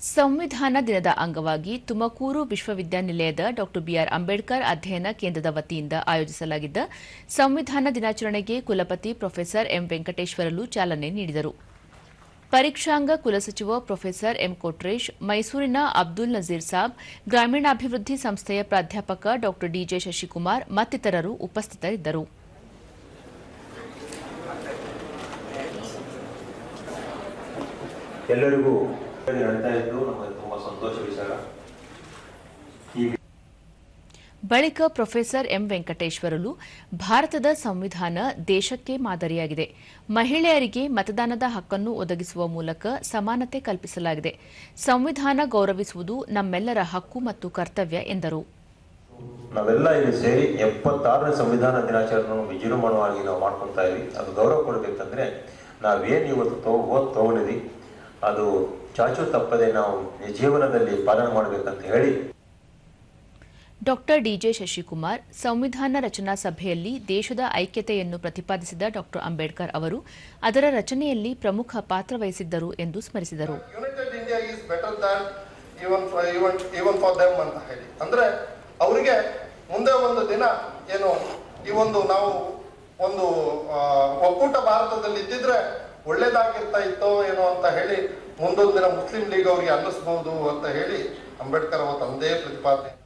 ಸಂವಿಧಾನ ದಿನದ ಅಂಗವಾಗಿ ತುಮಕೂರು ವಿಶ್ವವಿದ್ಯಾನಿಲಯದ ಡಾ ಬಿಆರ್ ಅಂಬೇಡ್ಕರ್ ಅಧ್ಯಯನ ಕೇಂದ್ರದ ವತಿಯಿಂದ ಆಯೋಜಿಸಲಾಗಿದ್ದ ಸಂವಿಧಾನ ದಿನಾಚರಣೆಗೆ ಕುಲಪತಿ ಪ್ರೊಫೆಸರ್ ಎಂ ವೆಂಕಟೇಶ್ವರಲು ಚಾಲನೆ ನೀಡಿದರು. ಪರೀಕ್ಷಾಂಗ ಕುಲಸಚಿವ ಪ್ರೊಫೆಸರ್ ಎಂ ಕೊಟ್ರೇಶ್, ಮೈಸೂರಿನ ಅಬ್ದುಲ್ ನಜೀರ್ ಸಾಬ್, ಗ್ರಾಮೀಣಾಭಿವೃದ್ಧಿ ಸಂಸ್ಥೆಯ ಪ್ರಾಧ್ಯಾಪಕ ಡಾ ಡಿಜೆ ಶಶಿಕುಮಾರ್ ಮತ್ತಿತರರು ಉಪಸ್ಥಿತರಿದ್ದರು. ಎಲ್ಲರಿಗೂ ಇದ್ದು ನಮಗೆ ತುಂಬಾ ಸಂತೋಷ ವಿಚಾರ ಬಳಿಕ ಪ್ರೊಫೆಸರ್ ಎಂ ವೆಂಕಟೇಶ್ವರಲು ಭಾರತದ ಸಂವಿಧಾನ ದೇಶಕ್ಕೆ ಮಾದರಿಯಾಗಿದೆ. ಮಹಿಳೆಯರಿಗೆ ಮತದಾನದ ಹಕ್ಕನ್ನು ಒದಗಿಸುವ ಮೂಲಕ ಸಮಾನತೆ ಕಲ್ಪಿಸಲಾಗಿದೆ. ಸಂವಿಧಾನ ಗೌರವಿಸುವುದು ನಮ್ಮೆಲ್ಲರ ಹಕ್ಕು ಮತ್ತು ಕರ್ತವ್ಯ ಎಂದರು. ನಾವೆಲ್ಲ ಇಲ್ಲಿ ಸೇರಿ ಎಪ್ಪತ್ತಾರನೇ ಸಂವಿಧಾನ ದಿನಾಚರಣೆಯನ್ನು ವಿಜೃಂಭಣವಾಗಿ ನಾವು ಮಾಡ್ಕೊತಾ ಇದ್ವಿ. ಅದು ಗೌರವ ಕೊಡಬೇಕಂದ್ರೆ ನಾವೇನು ಇವತ್ತು ತಗೊಂಡಿದ್ವಿ. ಅದು ಚಾಚು ತಪ್ಪದೆ ನಾವು ಜೀವನದಲ್ಲಿ ಪಾಲನೆ ಮಾಡಬೇಕಂತ ಹೇಳಿ ಡಾಕ್ಟರ್ ಡಿಜೆ ಶಶಿಕುಮಾರ್ ಸಂವಿಧಾನ ರಚನಾ ಸಭೆಯಲ್ಲಿ ದೇಶದ ಐಕ್ಯತೆಯನ್ನು ಪ್ರತಿಪಾದಿಸಿದ ಡಾಕ್ಟರ್ ಅಂಬೇಡ್ಕರ್ ಅವರು ಅದರ ರಚನೆಯಲ್ಲಿ ಪ್ರಮುಖ ಪಾತ್ರ ವಹಿಸಿದ್ದರು ಎಂದು ಸ್ಮರಿಸಿದರು. United India is better than even even even for them ಅಂತ ಹೇಳಿ. ಅಂದ್ರೆ ಅವರಿಗೆ ಮುಂದೆ ಒಂದು ದಿನ ಏನು ಈ ಒಂದು ನಾವು ಒಂದು ಒಕ್ಕೂಟ ಭಾರತದಲ್ಲಿ ಇದ್ದಿದ್ರೆ ಒಳ್ಳೇದಾಗಿರ್ತಾ ಇತ್ತೋ ಏನೋ ಅಂತ ಹೇಳಿ ಮುಂದೊಂದು ದಿನ ಮುಸ್ಲಿಂ ಲೀಗ್ ಅವರಿಗೆ ಅನ್ನಿಸ್ಬಹುದು ಅಂತ ಹೇಳಿ ಅಂಬೇಡ್ಕರ್ ಅವರು ತಂದೆಯೇ ಪ್ರತಿಪಾದನೆ.